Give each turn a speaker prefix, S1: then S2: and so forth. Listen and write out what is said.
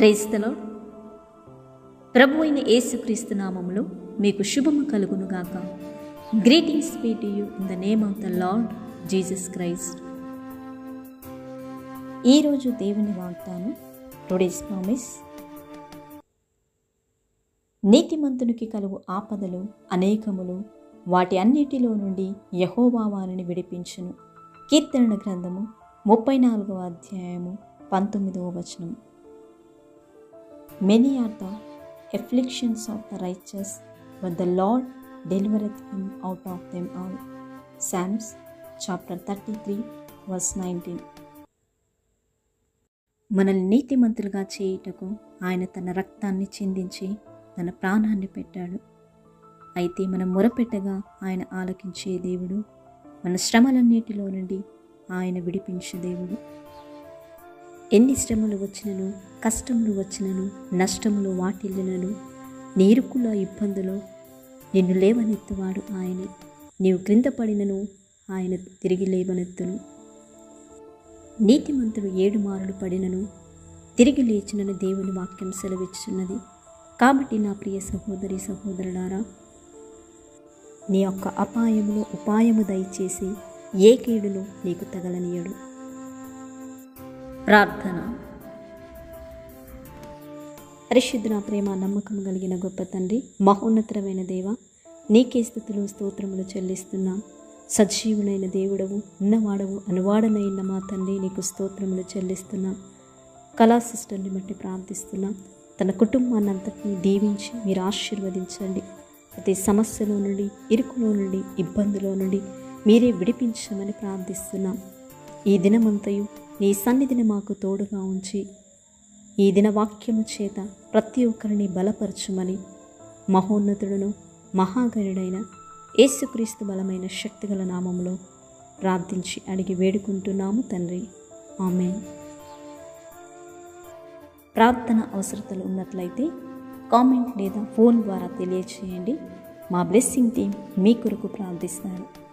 S1: ప్రేస్తలో ప్రభు అయిన యేసుక్రీస్తు నామంలో మీకు శుభము కలుగునుగాక greetings be to you in the name of the Lord Jesus Christ. ఈరోజు దేవుని వాగ్దానం టుడేస్ ప్రామిస్ నీతిమంతునికి కలుగు ఆపదలు అనేకములు వాటి అన్నిటిలో నుండి యహోవా వారిని విడిపించును. కీర్తనల గ్రంథము ముప్పై నాలుగవ అధ్యాయము పంతొమ్మిదవ వచనం many are the afflictions of the righteous but the Lord delivereth him out of them all Psalms chapter thirty three verse nineteen మనల్ని నీతిమంతులుగా చేయుటకు ఆయన తన రక్తాన్ని చిందించి తన ప్రాణాన్ని పెట్టాడు. అయితే మనం మొరపెట్టగా ఆయన ఆలకించే దేవుడు మన శ్రమలన్నిటిలో నుండి ఆయన విడిపించే దేవుడు. ఎన్ని శ్రమలు వచ్చినను కష్టములు వచ్చినను నష్టములు వాటిల్లినను నీరుకుల ఇబ్బందులో నిన్ను లేవనెత్తువాడు ఆయనే. నీవు క్రింద పడినను ఆయన తిరిగి లేవనెత్తును. నీతిమంతుడు ఏడు మారులు పడినను తిరిగి లేచినను దేవుని వాక్యం సెలవిచ్చున్నది కాబట్టి నా ప్రియ సహోదరి సహోదరులారా నీ యొక్క అపాయములో ఉపాయము దయచేసి ఏ కీడును నీకు తగలనీయడు. ప్రార్థన. పరిశుద్ధ ప్రేమ నమ్మకం కలిగిన గొప్ప తండ్రి మహోన్నతరమైన దేవ నీకే స్థుతులు స్తోత్రములు చెల్లిస్తున్నాం. సజీవునైన దేవుడవు ఉన్నవాడవు అనువాడనైన మా తండ్రి నీకు స్తోత్రములు చెల్లిస్తున్నాం. కళా సిస్టర్ని బట్టి ప్రార్థిస్తున్నాం. తన కుటుంబాన్ని అంతటిని దీవించి మీరు ఆశీర్వదించండి. ప్రతి సమస్యలో నుండి ఇరుకులో నుండి ఇబ్బందులో నుండి మీరే విడిపించమని ప్రార్థిస్తున్నాం. ఈ దినమంతయు నీ సన్నిధిని మాకు తోడుగా ఉంచి ఈ దిన వాక్యము చేత ప్రతి ఒక్కరిని బలపరచుమని మహోన్నతుడును మహాగరుడైన యేసుక్రీస్తు బలమైన శక్తిగల నామంలో ప్రార్థించి అడిగి వేడుకుంటున్నాము తండ్రి. ఆమె ప్రార్థన అవసరతలు ఉన్నట్లయితే కామెంట్ లేదా ఫోన్ ద్వారా తెలియచేయండి. మా బ్లెస్సింగ్ టీం మీ కొరకు ప్రార్థిస్తారు.